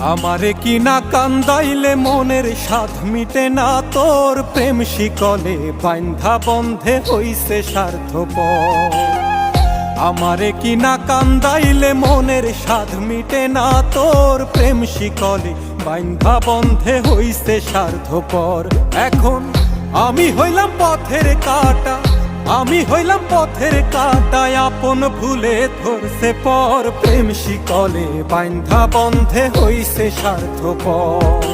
আমারে কি না কান্দাইলে মনের সাধ মিটে না? তোর প্রেম শিকলে বান্ধা বন্ধে হইছে স্বার্থপর। আমারে কি না কান্দাইলে মনের সাধ মিটে না? তোর প্রেম শিকলে বান্ধা বন্ধে হইছে স্বার্থপর। এখন আমি হইলাম পথের কাটা আমি হইলাম পথের কাটায়, আপন ভুলে ধরছে পর। প্রেম শিকলে বান্ধা বন্ধে হইছে স্বার্থপর।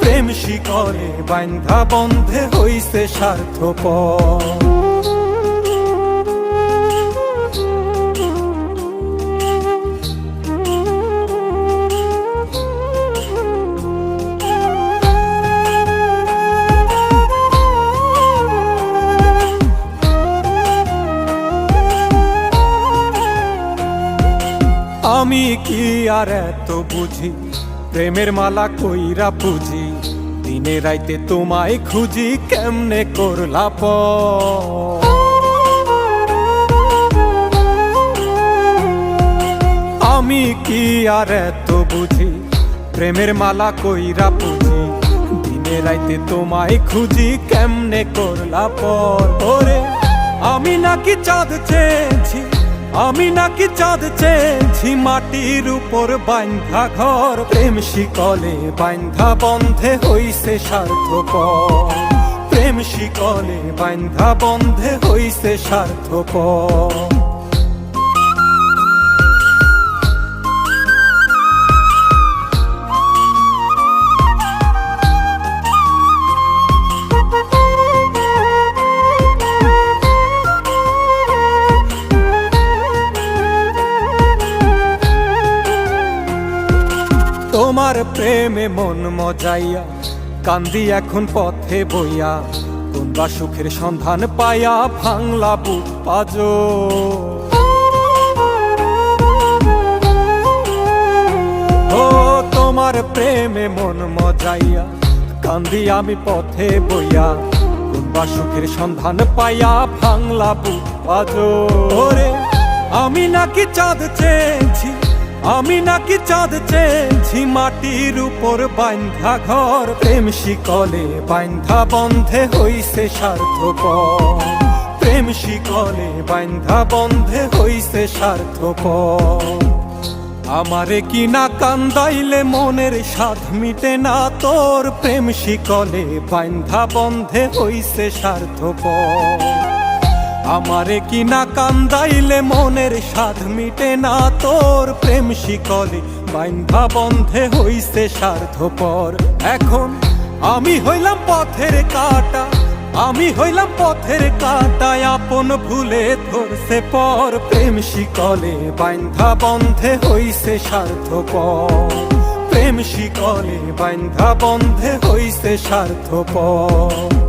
প্রেম শিকলে বান্ধা বন্ধে হইছে স্বার্থপর। আমি কি আর এত বুঝি? প্রেমের মালা কইরা পুজি। দিনে রাইতে তোমায় খুঁজি কেমনে করলা প আমি কি আর এত বুঝি? প্রেমের মালা কইরা পুজি। দিনে রাইতে তোমায় খুঁজি কেমনে করলা পর ওরে, আমি নাকি চাঁদ চেয়েছি। আমি নাকি চাঁদ চেয়েছি মাটির উপর বান্ধা ঘর। প্রেম শিকলে বান্ধা বন্ধে হইছে স্বার্থপর। প্রেম শিকলে বান্ধা বন্ধে হইছে স্বার্থপর। তোমার প্রেমে মন মজাইয়া, কান্দি এখন পথে বইয়া কোনবা সুখের সন্ধান পায়া ভাঙলা বুক পাজো। ও তোমার প্রেমে মন মজাইয়া, কান্দি আমি পথে বইয়া কোনবা সুখের সন্ধান পাইয়া ভাঙলা বুক পাজো। ওরে, আমি নাকি চাঁদ চেয়েছি আমি নাকি চাঁদ চেয়েছি মাটির উপর বান্ধা ঘর। প্রেম শিকলে বান্ধা বন্ধে হইছে স্বার্থপর। প্রেম শিকলে বান্ধা বন্ধে হইছে স্বার্থপর। আমারে কি না কান্দাইলে মনের স্বাদ মিটে না তোর? প্রেম শিকলে বান্ধা বন্ধে হইছে স্বার্থপর। আমারে কি না কান্দাইলে মনের স্বাদ মিটে না তোর প্রেম শিকলে? বান্ধা বন্ধে হইছে স্বার্থপর। এখন আমি হইলাম পথের কাটা, আমি হইলাম পথের কাটায় আপন ভুলে ধরছে পর প্রেম শিকলে। বান্ধা বন্ধে হইছে স্বার্থপর। প্রেম শিকলে বান্ধা বন্ধে হইছে স্বার্থপর।